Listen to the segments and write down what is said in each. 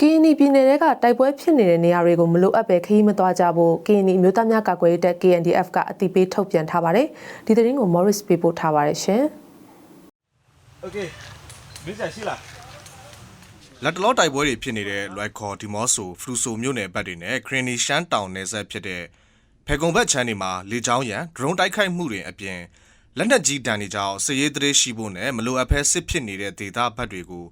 ကင်းနီပြည်နယ်ကတိုက်ပွဲဖြစ်နေတဲ့နေရာတွေကိုမလိုအပ်ပဲခရီးမသွားကြဖို့ကင်းနီအမျိုးသားများကာကွယ်ရေးတပ် KNDF ကအတိပေးထုတ်ပြန်ထားပါတယ်။ဒီသတင်းကို Morris ပေးပို့ထားပါတယ်ရှင်။ OK မင်းဆိုင်ရှိလားလက်တလောတိုက်ပွဲတွေဖြစ်နေတဲ့လွိုက်ခေါ်ဒီမော့ဆိုဖလူဆိုမြို့နယ်ဘက်တွေနဲ့ခရင်နီရှမ်းတောင်နယ်စပ်ဖြစ်တဲ့ဖေကုံဘက်ချမ်းတွေမှာလေကြောင်းရန်ဒရုန်းတိုက်ခိုက်မှုတွေအပြင်လက်နက်ကြီးတန်တွေကြောင့်စစ်ရေးတရေရှိဖို့နဲ့မလိုအပ်ဖဲစစ်ဖြစ်နေတဲ့ဒေသဘက်တွေကို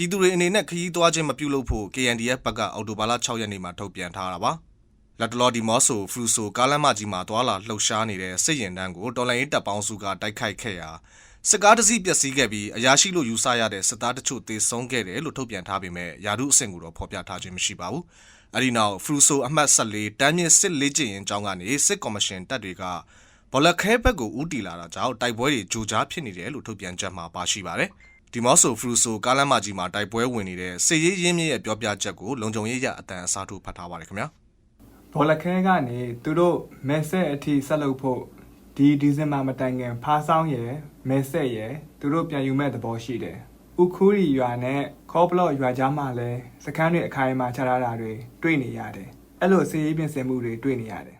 ပြည်သူတွေအနေနဲ့ခရီးသွားခြင်းမပြုလုပ်ဖို့ KNDF ဘက်ကအော်တိုဘာလ6ရက်နေ့မှာထုတ်ပြန်ထားတာပါလက်တလောဒီမော့ဆိုဖလူဆိုကားလမ်းမကြီးမှာသွာလာလှုပ်ရှားနေတဲ့စစ်ရင်တန်းကိုတော်လိုင်းရေးတပ်ပေါင်းစုကတိုက်ခိုက်ခဲ့ရာစစ်ကားတစ်စီးပျက်စီးခဲ့ပြီးအရာရှိလို့ယူဆရတဲ့စစ်သားတချို့တေဆုံးခဲ့တယ်လို့ထုတ်ပြန်ထားပေမဲ့ယာဒုအဆင့်ကိုတော့ဖော်ပြထားခြင်းမရှိပါဘူး။အဲဒီနောက်ဖရူဆိုအမှတ်14တန်းမြင့်စစ်လေးကျင်ရင်ကျောင်းကနေစစ်ကော်မရှင်တပ်တွေကဘောလခဲဘက်ကိုဦးတီလာတာကြောင့်တိုက်ပွဲတွေကြိုကြားဖြစ်နေတယ်လို့ထုတ်ပြန်ချက်မှာပါရှိပါတယ်။ ဒီမော့ဆိုဖရူဆိုကားလမ်းမကြီးမှာတိုက်ပွဲဝင်နေတဲ့စစ်ရေးရင်းမြစ်ရဲ့ပြောပြချက်ကိုလုံခြုံရေးရအတန်အစားထိုးဖတ်ထားပါတယ်ခင်ဗျာ။ဘောလခဲကနေသူတို့မဲဆက်အထိဆက်လုပ်ဖို့ဒီဒီဇင်ဘာမတိုင်ခင်ဖားဆောင်ရယ်မဲဆက်ရယ်သူတို့ပြန်ယူမဲ့သဘောရှိတယ်။ဥခူရီရွာနဲ့ခေါပလော့ရွာကြားမှာလည်းစခန်းတွေအခိုင်အမာချထားတာတွေတွေ့နေရတယ်။အဲ့လိုစီးရေးပြင်ဆင်မှုတွေတွေ့နေရတယ်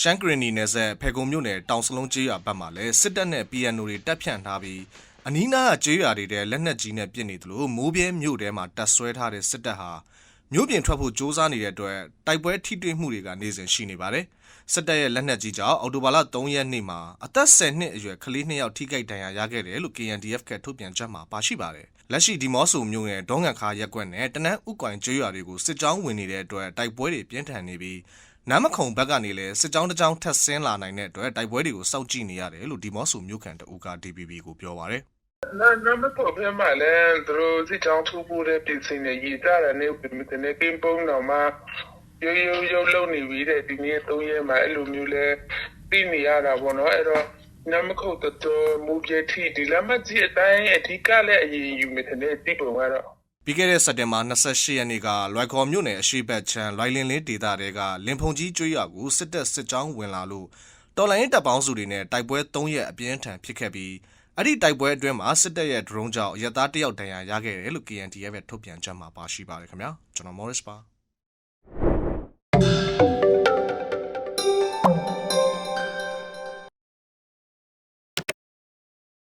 ရှန်ကရင်နီနယ်ဆက်ဖေကုံမြို့နယ်တောင်စလုံးကျေးရွာဘက်မှာလည်းစစ်တပ်နဲ့ PNO တွေတပ်ဖြန့်ထားပြီး အနီးနားကကျေးရွာတွေတဲ့လက်နက်ကြီးနဲ့ပစ်နေသလိုမိုးပြဲမြို့ထဲမှာတပ်ဆွဲထားတဲ့စစ်တပ်ဟာမြို့ပြင်ထွက်ဖို့စ조사နေတဲ့အတွက်တိုက်ပွဲထိတွေ့မှုတွေကနေစဉ်ရှိနေပါတယ်စစ်တပ်ရဲ့လက်နက်ကြီးကြောင့်အော်တိုဘာလ3ရက်နေ့မှာအသက်10နှစ်အရွယ်ကလေး2ယောက်ထိခိုက်ဒဏ်ရာရခဲ့တယ်လို့ KNDF ကထုတ်ပြန်ချက်မှာပါရှိပါတယ်လက်ရှိဒီမော့ဆိုမြို့နယ်ဒေါငန်ခါရက်ကွက်နဲ့တနန်းဥကွိုင်ကျေးရွာတွေကိုစစ်ကြောင်းဝင်နေတဲ့အတွက်တိုက်ပွဲတွေပြင်းထန်နေပြီးနမ်းမခုံဘက်ကနေလည်းစစ်ကြောင်းတစ်ကြောင်းထပ်ဆင်းလာနိုင်တဲ့အတွက်တိုက်ပွဲတွေကိုစောင့်ကြည့်နေရတယ်လို့ဒီမော့ဆိုမြို့ခံတအူက DPP ကိုပြောပါတယ် နာနာမပေါ်ပြမလဲသူတို့စစ်ချောင်းထူဖို့တဲ့ပြင်ဆင်နေရတာနဲ့ပြင်မတဲ့ကင်းပုံတော့မှရိုးရိုးရုပ်လုံနေပြီတဲ့ဒီနေ့၃ရက်မှအဲ့လိုမျိုးလဲသိနေရတာပေါ့နော်အဲ့တော့နမခုတ်တော်မူပြတိဒီလမကြီးအတိုင်းအဓိကလည်းအရင်ယူမိတဲ့တိပုံကတော့ပြီးခဲ့တဲ့စက်တင်ဘာ28ရက်နေ့ကလွိုက်ကော်မြို့နယ်အရှိတ်ချမ်းလိုင်လင်လင်းဒေသတွေကလင်ဖုန်ကြီးကျွေးရကိုစစ်တပ်စစ်ကြောင်းဝင်လာလို့တော်လိုင်းတပ်ပေါင်းစုတွေနဲ့တိုက်ပွဲ3ရက်အပြင်းထန်ဖြစ်ခဲ့ပြီး အဲ့ဒီတိုက်ပွဲအတွင်းမှာစစ်တပ်ရဲ့ drone ကြောင့်ရသားတယောက်ဒဏ်ရာရခဲ့တယ်လို့ KNTF ရဲ့ထုတ်ပြန်ချက်မှာပါရှိပါတယ်ခင်ဗျာကျွန်တော် Morris ပါ